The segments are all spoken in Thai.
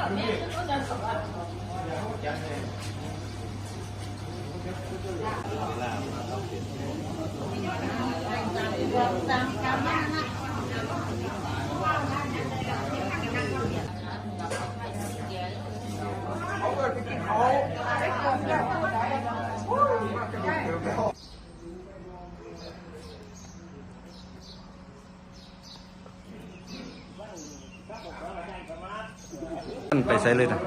ท่านไปใส่เลยนะ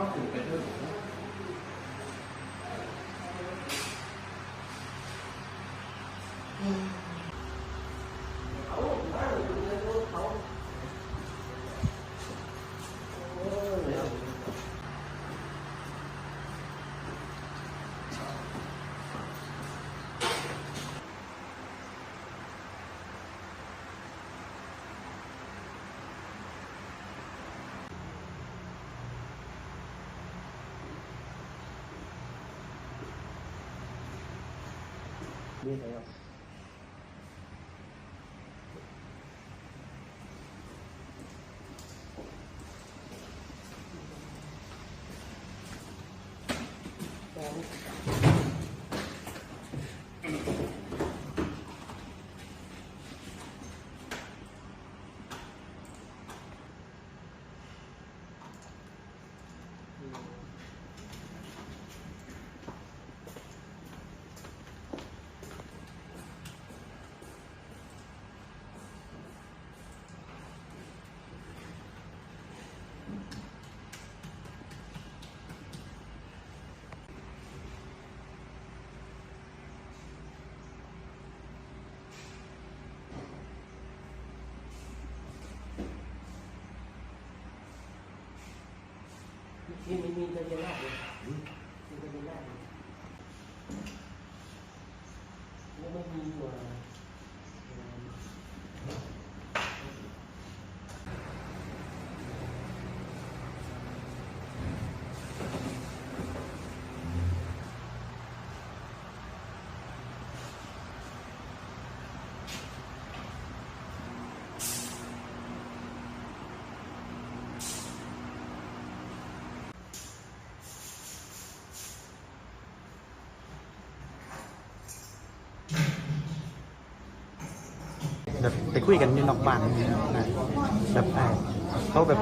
ที่มีมีทะเบียนราษฎร์เลยมีทะเบียนราษฎร์แล้วไม่มีอยู่อะ แบบไปคุยกันอยู่นอกบ้านนะแบบอ่าเขาแบบ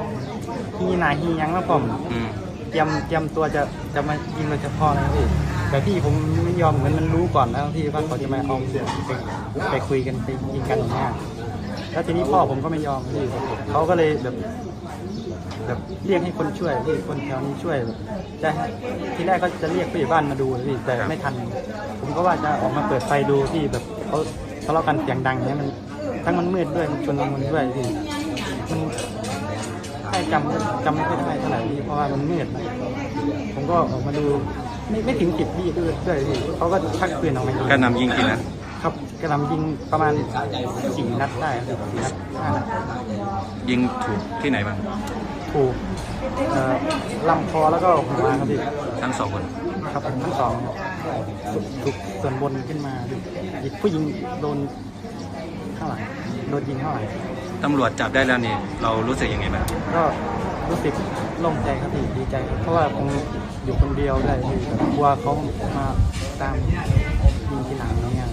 ฮีนายฮียังแล้วผมอืมเตรียมเตรียมตัวจะจะมายิงโดยเฉพาะนะพี่แต่พี่ผมไม่ยอมเหมือนมันรู้ก่อนแล้วพี่ว่าเขาจะมาเอาไปไปคุยกันไปยิงกันอย่างเงี้ยแล้วทีนี้พ่อผมก็ไม่ยอมพี่เขาก็เลยแบบแบบเรียกให้คนช่วยพี่คนแถวนี้ช่วยแบบจะให้ทีแรกก็จะเรียกผู้ใหญ่บ้านมาดูพี่แต่ไม่ทัน ผมก็ว่าจะออกมาเปิดไฟดูพี่แบบเขา ทะเลาะกันเสียงดังเนี้ยมันทั้งมันมืดด้วยมันชนละมุนด้วยพี่มันให้จำจำไม่ค่อยได้เท่าไหร่พี่เพราะว่ามันมืดนะผมก็ออกมาดูไม่ไม่ถึงสิบวิด้วยด้วยพี่เขาก็ชักปืนออกมายิงการนำยิงกี่นัดครับกระหนำยิงประมาณสี่นัดได้ครับสี่นัดห้านัดยิงถูกที่ไหนบ้างถูกเอ่อลำคอแล้วก็หัวครับพี่ทั้งสองคนครับผมทั้งสอง ถูกถูกส่วนบนขึ้นมาอีกผู้หญิงโดนข้างหลังโดนยิงข้างหลังตำรวจจับได้แล้วนี่เรารู้สึกยังไงบ้างก็รู้สึกโล่งใจครับพี่ดีใจครับเพราะว่าผมอยู่คนเดียวได้พี่แบบกลัวเขามาตามยิงทีหลังอะไรเงี้ย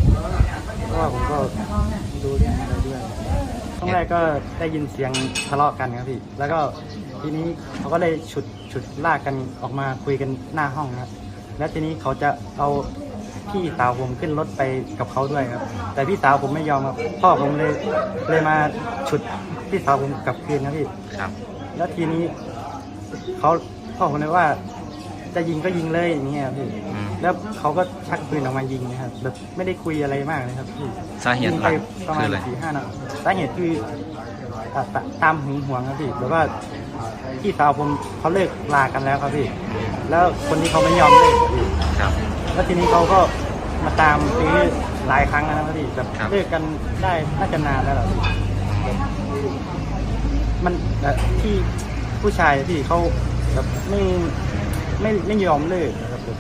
เพราะว่าผมก็ดูเรื่องอะไรด้วยช่วงแรกก็ได้ยินเสียงทะเลาะกันครับพี่แล้วก็ทีนี้เขาก็ได้ฉุดฉุดลากกันออกมาคุยกันหน้าห้องนะครับ แล้วทีนี้เขาจะเอาพี่สาวผมขึ้นรถไปกับเขาด้วยครับ แต่พี่สาวผมไม่ยอมครับพ่อผมเลยเลยมาฉุดพี่สาวผมกลับคืนครับพี่ครับ แล้วทีนี้เขาพ่อผมเลยว่า จะยิงก็ยิงเลยอย่างเงี้ยครับพี่อืม แล้วเขาก็ชักปืนออกมายิงนะครับแบบไม่ได้คุยอะไรมากเลยครับพี่สาเหตุยิงหไปลักประคืมาอณอะไร สี่ห้านัดสาเหตุคืออะตะตามหึงหวงครับพี่แบบว่า พี่สาวผมเขาเลิกลากันแล้วครับพี่ แล้วคนที่เขาไม่ยอมเลิกครับพี่ครับ แล้วทีนี้เขาก็มาตามซื้อหลายครั้งแล้วนะครับพี่แบบครับ เลิกกันได้น่าจะนานแล้วล่ะพี่แบบมันเอ่อที่ผู้ชายที่เขาแบบไม่ไม่ไม่ยอมเลิกนะครับแบบ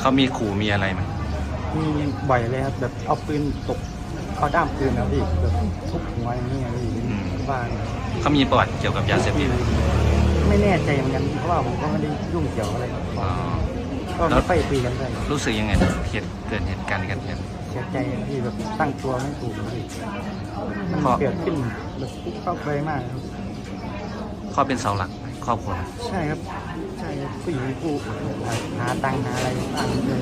เขามีขู่มีอะไรไหมมีบ่อยเลยครับแบบเอาปืนตบเอาด้ามปืนนะพี่แบบทุบหัวอย่างนี้ไงพี่บ้าน เขามีประวัติเกี่ยวกับยาเสพติดไหมไม่แน่ใจเหมือนกันเพราะว่าผมก็ไม่ได้ยุ่งเกี่ยวอะไรกับเขาอ๋อ ก็ไม่ค่อยคุยกันด้วยรู้สึกยังไงเหตุเกิดเหตุการณ์กันเนี่ยเสียใจที่แบบตั้งตัวไม่ถูกพี่มันเพราะเกิดขึ้นแบบปุ๊บเข้าไปมากครับเขาเป็นเสาหลักครอบครัวใช่ครับใช่ครับผู้หญิงผู้หาตังค์หาอะไรบ้างเลย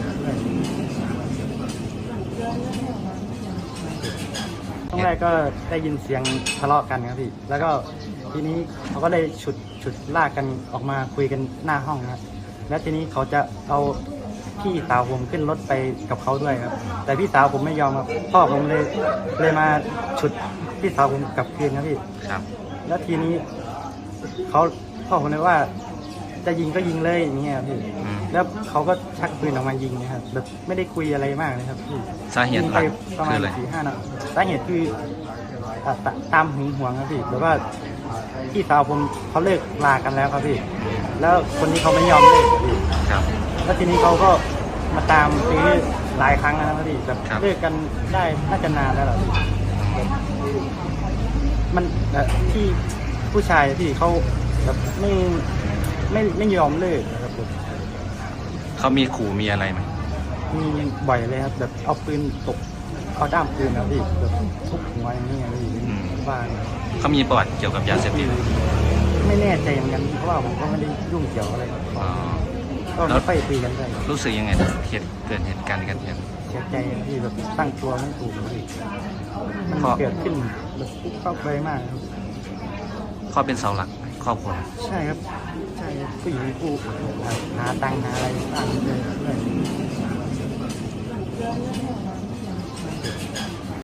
ด้วยตอนแรกก็ได้ยินเสียงทะเลาะกันครับพี่ แล้วก็ทีนี้เขาก็ได้ฉุดฉุดลากกันออกมาคุยกันหน้าห้องนะครับแล้วทีนี้เขาจะเอาพี่สาวผมขึ้นรถไปกับเขาด้วยครับ แต่พี่สาวผมไม่ยอมครับพ่อผมเลยเลยมาฉุดพี่สาวผมกลับคืนครับพี่ครับ แล้วทีนี้เขาพ่อผมเลยว่า จะยิงก็ยิงเลยอย่างเงี้ยครับพี่อืม แล้วเขาก็ชักปืนออกมายิงนะครับแบบไม่ได้คุยอะไรมากเลยครับพี่สาเหตุยิงหไปลักประคืมาอณอะไรสี่ห้านัดสาเหตุคืออะตะตามหึงหวงครับพี่แบบว่าพี่สาวผมเขาเลิกลากันแล้วครับพี่ แล้วคนนี้เขาไม่ยอมเลิกครับพี่ ครับ แล้วทีนี้เขาก็มาตามซื้อหลายครั้งแล้วนะครับพี่แบบครับ เลิกกันได้น่าจะนานแล้วล่ะพี่แบบมันเอ่อที่ผู้ชายที่เขาแบบไม่ไม่ไม่ยอมเลิกนะครับผม เขามีขู่มีอะไรไหมมีบ่อยเลยครับแบบเอาปืนตกเอาด้ามปืนนะพี่แบบทุบหัวอย่างนี้ไงพี่บ้านเขามีประวัติเกี่ยวกับยาเสพติดไหมไม่แน่ใจเหมือนกันเพราะว่าผมก็ไม่ได้ยุ่งเกี่ยวอะไรกับเขาอ๋อก็ไม่ค่อยคุยกันด้วยรู้สึกยังไงเหตุเกิดเหตุการณ์กันเนี่ยเสียใจที่แบบตั้งตัวไม่ถูกพี่มันเพราะเกิดขึ้นแบบปุ๊บเข้าไปมากครับเขาเป็นเสาหลัก ครอบครัวใช่ครับใช่ครับผู้หญิงผู้หาตังค์หาอะไรบ้างเลยด้วย